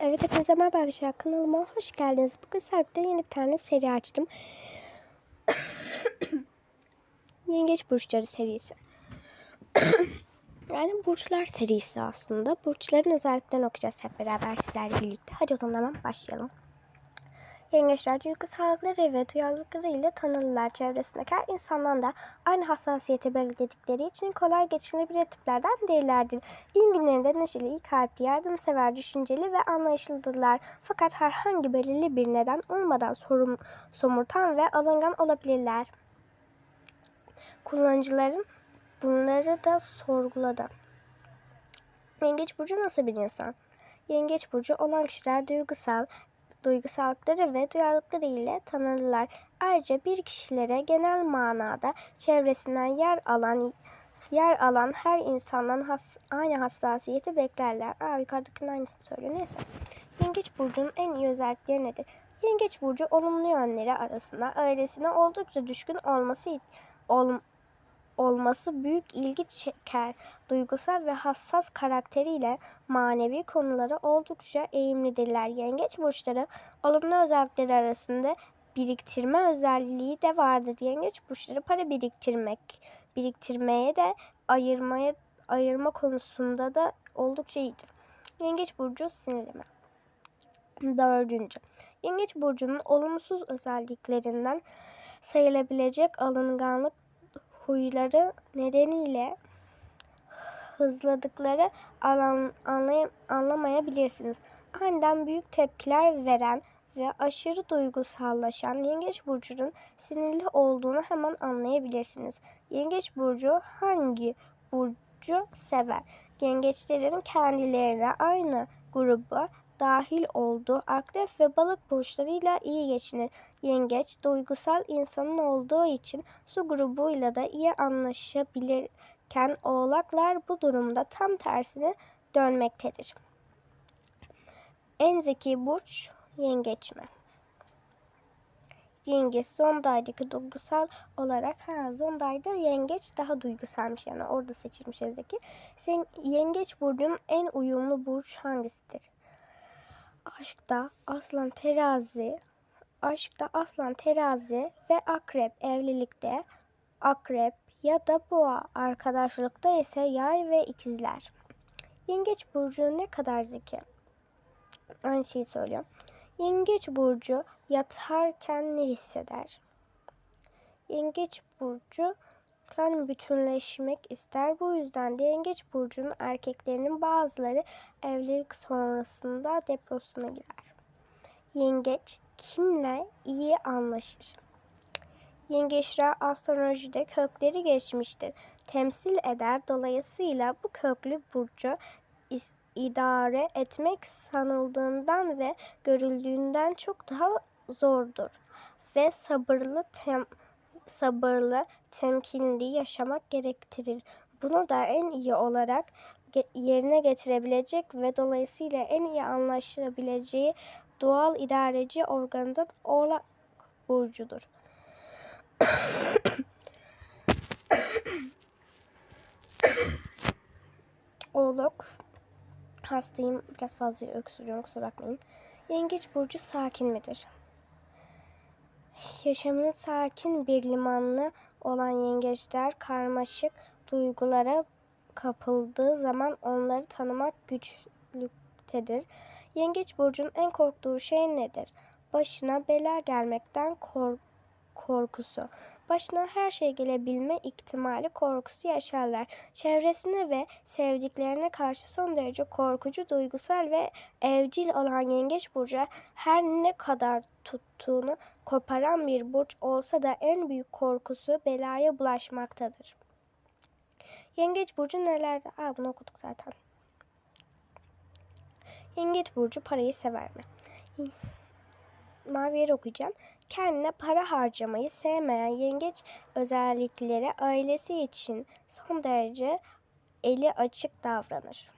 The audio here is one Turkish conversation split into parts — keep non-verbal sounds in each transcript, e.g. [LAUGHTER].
Evet hepinize merhaba arkadaşlar kanalıma hoş geldiniz. Bugün Serp'te yeni bir tane seri açtım. [COUGHS] Yengeç Burçları serisi. [COUGHS] yani burçlar serisi aslında. Burçların özelliklerini okuyacağız hep beraber sizlerle birlikte. Hadi o zaman başlayalım. Yengeçler duygusallıkları ve duyarlılıkları ile tanınırlar. Çevresindeki her insandan da aynı hassasiyeti belirledikleri için kolay geçinebilir tiplerden değillerdir. İyi günlerinde neşeli, iyi kalpli, yardımsever, düşünceli ve anlayışlıdırlar. Fakat herhangi belirli bir neden olmadan sorum, somurtan ve alıngan olabilirler. Kullanıcıların bunları da sorguladı. Yengeç Burcu nasıl bir insan? Yengeç Burcu olan kişiler duygusal, duygusallıkları ve duyarlılıkları ile tanınırlar. Ayrıca bir kişilere genel manada çevresinden yer alan yer alan her insandan has, aynı hassasiyeti beklerler. Aa yukarıdakinin aynısını söylüyor. Neyse. Yengeç burcunun en iyi özellikleri nedir? Yengeç burcu olumlu yönleri arasında ailesine oldukça düşkün olması ol, olması büyük ilgi çeker. Duygusal ve hassas karakteriyle manevi konulara oldukça eğimlidirler. Yengeç burçları olumlu özellikleri arasında biriktirme özelliği de vardır. Yengeç burçları para biriktirmek, biriktirmeye de ayırmaya ayırma konusunda da oldukça iyidir. Yengeç burcu sinirleme. Dördüncü. Yengeç burcunun olumsuz özelliklerinden sayılabilecek alınganlık huyları nedeniyle hızladıkları alan, anlay, anlamayabilirsiniz. Aniden büyük tepkiler veren ve aşırı duygusallaşan Yengeç Burcu'nun sinirli olduğunu hemen anlayabilirsiniz. Yengeç Burcu hangi burcu sever? Yengeçlerin kendilerine aynı gruba dahil olduğu akrep ve balık burçlarıyla iyi geçinir. Yengeç duygusal insanın olduğu için su grubuyla da iyi anlaşabilirken oğlaklar bu durumda tam tersine dönmektedir. En zeki burç yengeç mi? Yengeç Zonday'daki duygusal olarak ha Zonday'da yengeç daha duygusalmış yani orada seçilmiş en zeki. Sen, yengeç burcunun en uyumlu burç hangisidir? Aşkta aslan terazi, aşkta aslan terazi ve akrep evlilikte akrep ya da boğa arkadaşlıkta ise yay ve ikizler. Yengeç burcu ne kadar zeki? Aynı şeyi söylüyorum. Yengeç burcu yatarken ne hisseder? Yengeç burcu kan bütünleşmek ister. Bu yüzden de yengeç burcunun erkeklerinin bazıları evlilik sonrasında depresyona girer. Yengeç kimle iyi anlaşır? Yengeçler astrolojide kökleri geçmiştir. Temsil eder. Dolayısıyla bu köklü burcu idare etmek sanıldığından ve görüldüğünden çok daha zordur ve sabırlı tem sabırlı, temkinli yaşamak gerektirir. Bunu da en iyi olarak yerine getirebilecek ve dolayısıyla en iyi anlaşılabileceği doğal idareci organı Oğlak burcudur. [COUGHS] Oğlak hastayım biraz fazla öksürüyorum kusura bakmayın. Yengeç burcu sakin midir? Yaşamını sakin bir limanlı olan yengeçler karmaşık duygulara kapıldığı zaman onları tanımak güçlüktedir. Yengeç burcunun en korktuğu şey nedir? Başına bela gelmekten kork korkusu. Başına her şey gelebilme ihtimali korkusu yaşarlar. Çevresine ve sevdiklerine karşı son derece korkucu, duygusal ve evcil olan yengeç burcu her ne kadar tuttuğunu koparan bir burç olsa da en büyük korkusu belaya bulaşmaktadır. Yengeç burcu nelerde? Aa bunu okuduk zaten. Yengeç burcu parayı sever mi? mavi yer okuyacağım. Kendine para harcamayı sevmeyen yengeç özellikleri ailesi için son derece eli açık davranır.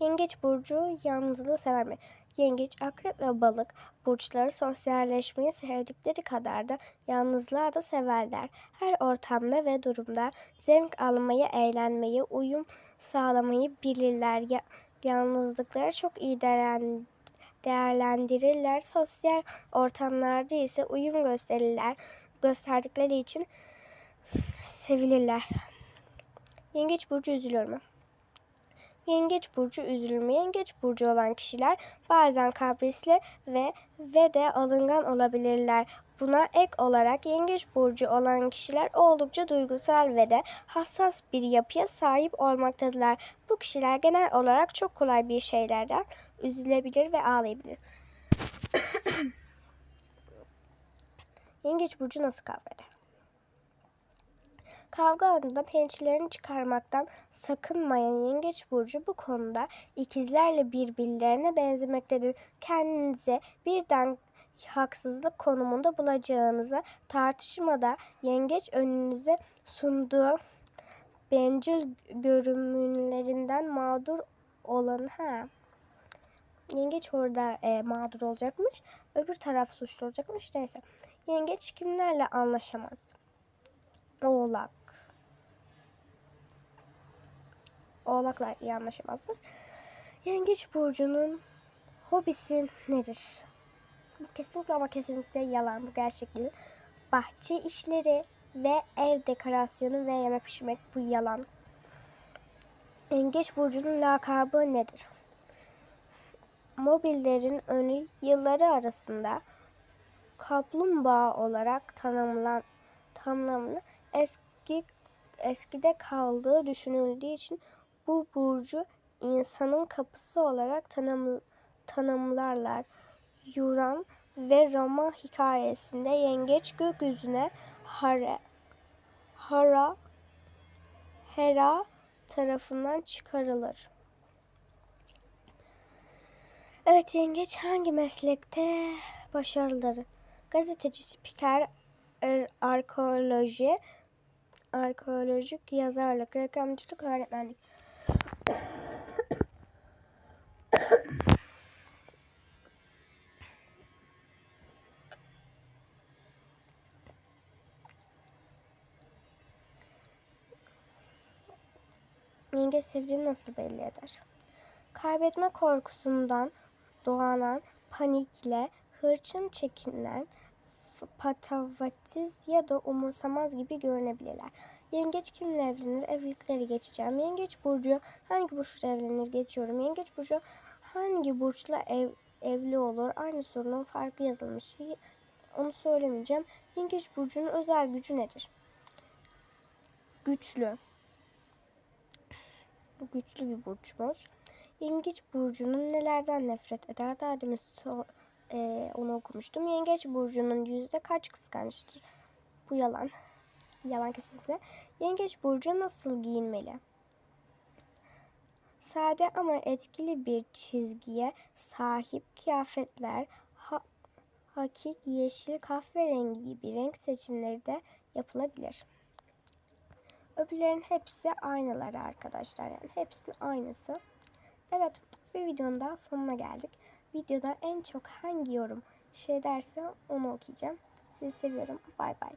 Yengeç burcu yalnızlığı sever mi? Yengeç, akrep ve balık burçları sosyalleşmeyi sevdikleri kadar da yalnızlığı da severler. Her ortamda ve durumda zevk almayı, eğlenmeyi, uyum sağlamayı bilirler. Ya- yalnızlıkları çok iyi değerlen- değerlendirirler. Sosyal ortamlarda ise uyum gösterirler. Gösterdikleri için sevilirler. Yengeç burcu üzülür mü? Yengeç burcu üzülür mü? Yengeç burcu olan kişiler bazen kaprisli ve ve de alıngan olabilirler. Buna ek olarak yengeç burcu olan kişiler oldukça duygusal ve de hassas bir yapıya sahip olmaktadırlar. Bu kişiler genel olarak çok kolay bir şeylerden üzülebilir ve ağlayabilir. [COUGHS] yengeç burcu nasıl kavga eder? Kavga anında pençelerini çıkarmaktan sakınmayan Yengeç Burcu bu konuda ikizlerle birbirlerine benzemektedir. Kendinize birden haksızlık konumunda bulacağınıza tartışmada yengeç önünüze sunduğu bencil görünümlerinden mağdur olan ha. Yengeç orada e, mağdur olacakmış. Öbür taraf suçlu olacakmış. Neyse. Yengeç kimlerle anlaşamaz? Oğlak. Oğlakla iyi anlaşamazmış. Yengeç burcunun hobisi nedir? Bu kesinlikle ama kesinlikle yalan. Bu gerçek değil. Bahçe işleri ve ev dekorasyonu ve yemek pişirmek bu yalan. Yengeç burcunun lakabı nedir? Mobillerin önü yılları arasında kaplumbağa olarak tanımlan tanımlanır. Eski eskide kaldığı düşünüldüğü için bu burcu insanın kapısı olarak tanım, tanımlarlar. Yuran ve Roma hikayesinde yengeç gökyüzüne hara, hara Hera tarafından çıkarılır. Evet yengeç hangi meslekte başarılıdır? Gazeteci, spiker, er- arkeoloji, arkeolojik yazarlık, reklamcılık, öğretmenlik. Yengeç sevdiğini nasıl belli eder? Kaybetme korkusundan doğanan panikle hırçın çekinen patavatiz ya da umursamaz gibi görünebilirler. Yengeç kimle evlenir? Evlilikleri geçeceğim. Yengeç burcu hangi burçla evlenir? Geçiyorum. Yengeç burcu hangi burçla ev, evli olur? Aynı sorunun farkı yazılmış. Onu söylemeyeceğim. Yengeç burcunun özel gücü nedir? Güçlü. Güçlü bir burçmuş. Yengeç burcunun nelerden nefret eder? Daha demin so- e, onu okumuştum. Yengeç burcunun yüzde kaç kıskançtır? Bu yalan. Yalan kesinlikle. Yengeç burcu nasıl giyinmeli? Sade ama etkili bir çizgiye sahip kıyafetler, ha, hakik, yeşil, kahverengi gibi renk seçimleri de yapılabilir. Öbürlerin hepsi aynıları arkadaşlar. Yani hepsinin aynısı. Evet bir videonun daha sonuna geldik. Videoda en çok hangi yorum şey derse onu okuyacağım. Sizi seviyorum. Bay bay.